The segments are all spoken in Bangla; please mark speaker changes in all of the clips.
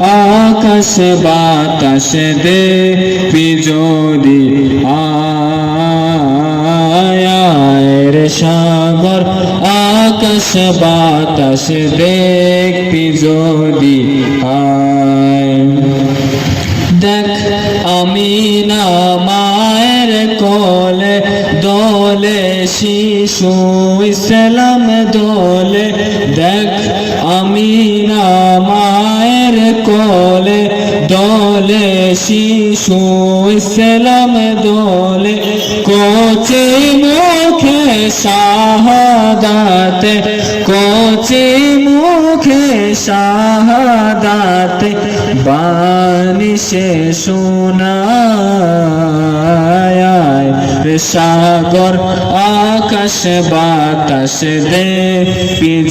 Speaker 1: আকাশ বাতাস দেখবি যদি আয়ের সাগর। আকাশ বাতাস দেখবি যদি আয়। দেখ, আমি না মায়ের কোলে, দোলে শিশু ইসলাম দোলে। দেখ, আমি কোলে, দোলে শিশু, ইসলাম দোলে, কোচে মুখে শাহাদাতে, কোচে মুখে শাহাদাতে সে শোনায়, সাগর, আকাশ, বাতাস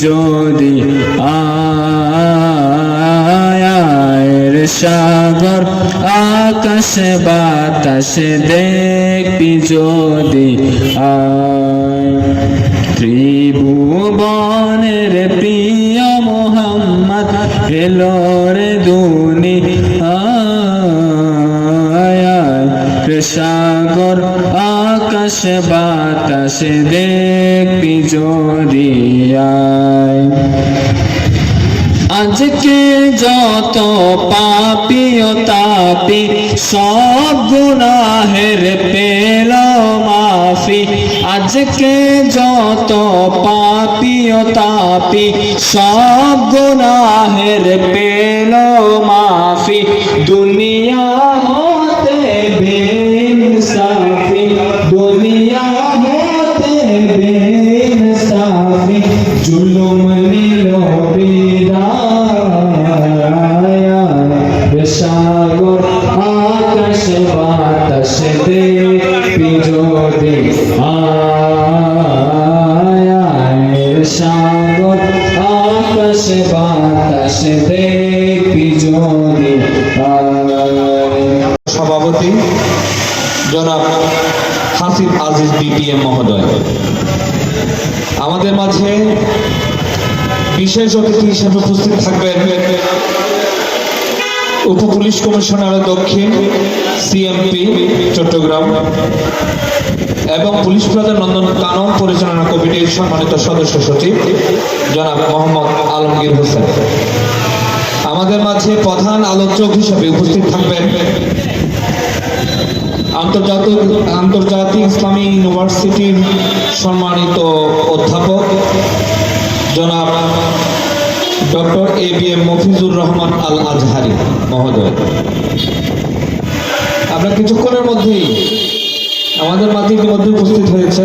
Speaker 1: যদি আয়। রে সাগর, আকাশ বাতাস দেখবি যদি ত্রিভুবনের প্রিয় মোহাম্মদ, এলো রে দুনি সাগর, আকাশ বাতাস দেখবি যদি আয়। আজকে যত পাপি ও তাপি, সব গুনাহের পেল মাফি। আজকে যত পাপি ও তাপি, সব গুনাহের পেল মাফি। দুনিয়া হতে বেইনসাফি, দুনিয়া হতে বেইনসাফি
Speaker 2: সভাপতি জনাব হাসিব আজিজ বিপিএম মহোদয়। আমাদের মাঝে বিশেষ অতিথি হিসেবে উপস্থিত থাকবেন উপ পুলিশ কমিশনার দক্ষিণ সিএমপি চট্টগ্রাম এবং পুলিশ প্রধান নন্দন কানন পরিচালনা কমিটির সম্মানিত সদস্য সচিব, জনাব মোহাম্মদ আলমগীর হোসেন। আমাদের মাঝে প্রধান আলোচক হিসেবে উপস্থিত থাকবেন আন্তর্জাতিক আন্তর্জাতিক ইসলামী ইউনিভার্সিটির সম্মানিত অধ্যাপক, জনাব doctor A B M Mofizur Rahman Al Azhari মহোদয়। আমরা কিছুক্ষণের মধ্যেই আমাদের মাঝে ইতিমধ্যে উপস্থিত হয়েছে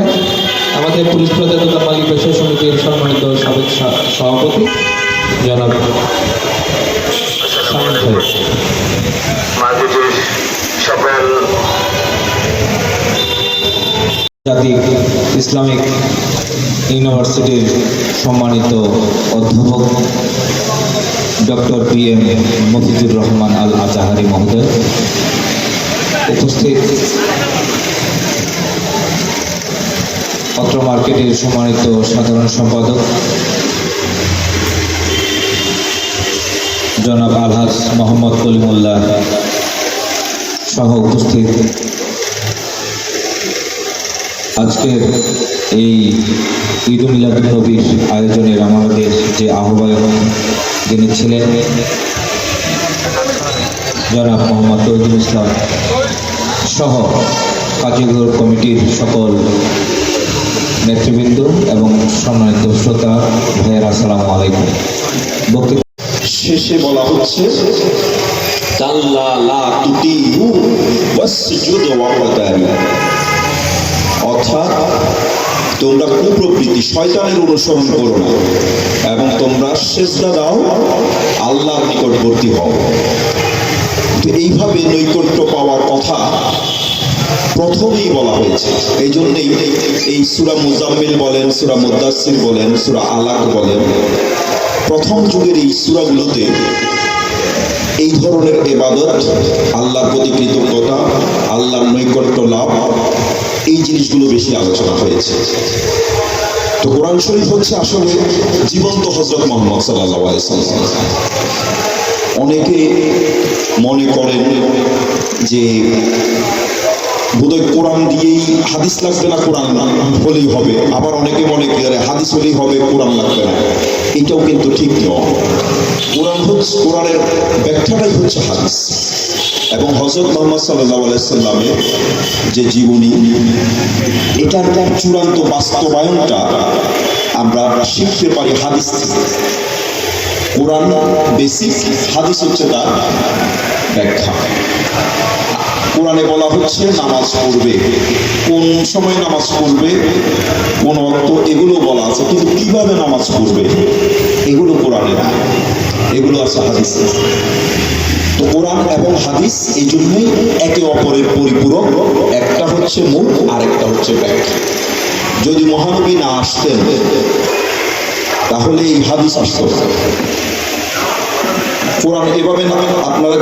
Speaker 2: আমাদের পুলিশ প্রজাতন্ত্র মালিক পেশা সমিতির সম্মানিত সাবেক সভাপতি জনাব জাতিক ইসলামিক ইউনিভার্সিটির সম্মানিত অধ্যাপক doctor P M Mofizur Rahman Al Azahari মহোদয় উপস্থিত পত্র মার্কেটের সম্মানিত সাধারণ সম্পাদক জনাব আলহাজ মোহাম্মদ কলিমুল্লাহ সহ উপস্থিত। আজকের এই ঈদ মিলাদুল নবীর আয়োজনের আমাদের যে আহ্বায়ক যিনি ছিলেন, জনাব মোহাম্মদ তৈদুল ইসলাম সহ কাজীগর কমিটির সকল নেতৃবৃন্দ এবং সম্মানিত শ্রোতা, ভাইয়ের, আসসালামু আলাইকুম। বক্তৃতা
Speaker 3: শেষে বলা হচ্ছে কাল্লা লা তুতিহু ওয়াসজুদ ওয়াকতারি অর্থাৎ, তোমরা কুপ্রবৃত্তি শয়তানের অনুসরণ করো না এবং তোমরা সেজদা দাও, আল্লাহর নিকটবর্তী হও। তো এইভাবে নৈকট্য পাওয়ার কথা প্রথমেই বলা হয়েছে। এই জন্যেই এই সুরা মুজাম্মিল বলেন, সুরা মুদাসির বলেন, সুরা আলাক বলেন। প্রথম যুগের এই সুরাগুলোতে এই ধরনের এবাদত, আল্লাহর প্রতি কৃতজ্ঞতা, আল্লাহর নৈকট্য লাভ, এই জিনিসগুলো বেশি আলোচনা হয়েছে। তো কোরআন শরীফ হচ্ছে আসলে জীবন্ত হজরত মোহাম্মদ সাল্লাহ অনেকে মনে করেন যে বোধহয় কোরআন দিয়েই হাদিস লাগবে না কোরআন হলেই হবে। আবার অনেকে মনে করে হাদিস হলেই হবে, কোরআন লাগবে না। এটাও কিন্তু ঠিক নয়। কোরআন হচ্ছে কোরআনের ব্যাখ্যাটাই হচ্ছে হাদিস। এবং হজরত মোহাম্মদ সাল্লাহ যে জীবনী, এটার চূড়ান্ত বাস্তবায়নটা আমরা শিখতে পারি হাদিস কোরআন বেসিক, হাদিস হচ্ছে তার ব্যাখ্যা। কোরআনে বলা হচ্ছে নামাজ পড়বে। কোন সময় নামাজ পড়বে? কোন অর্থ? এগুলো বলা আছে। কিন্তু কীভাবে নামাজ পড়বে? এগুলো কোরআনে না এগুলো আছে হাদিসে। তো কোরআন এবং হাদিস এই জন্যই একে অপরের পরিপূরক। একটা হচ্ছে মূল আর একটা হচ্ছে ব্যাখ্যা। যদি মহানবী না আসতেন, তাহলে এই হাদিস আসতো। কোরআন এভাবে না আপনারা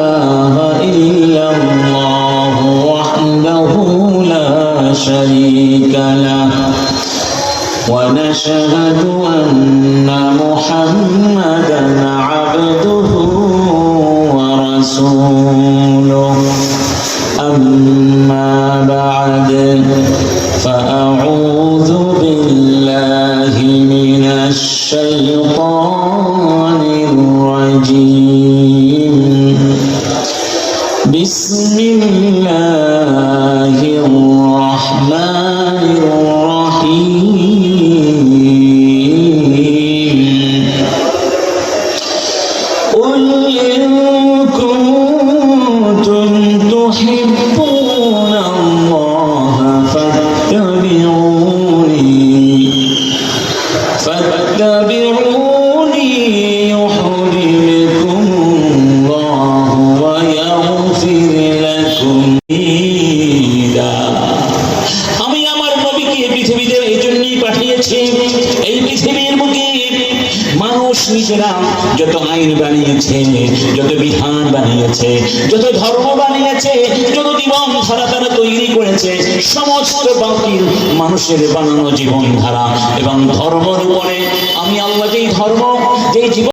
Speaker 4: شريك له. ونشهد أن محمدا عبده ورسوله. أما بعد فأعوذ بالله من الشيطان الرجيم. Pun. যত বিধান বানিয়েছে, যত ধর্ম বানিয়েছে, যত জীবন ধারা তারা তৈরি করেছে, সমস্ত বাতিল মানুষের বানানো জীবন ধারা এবং ধর্মের উপরে আমি আল্লাহ যেই ধর্ম, যেই জীবন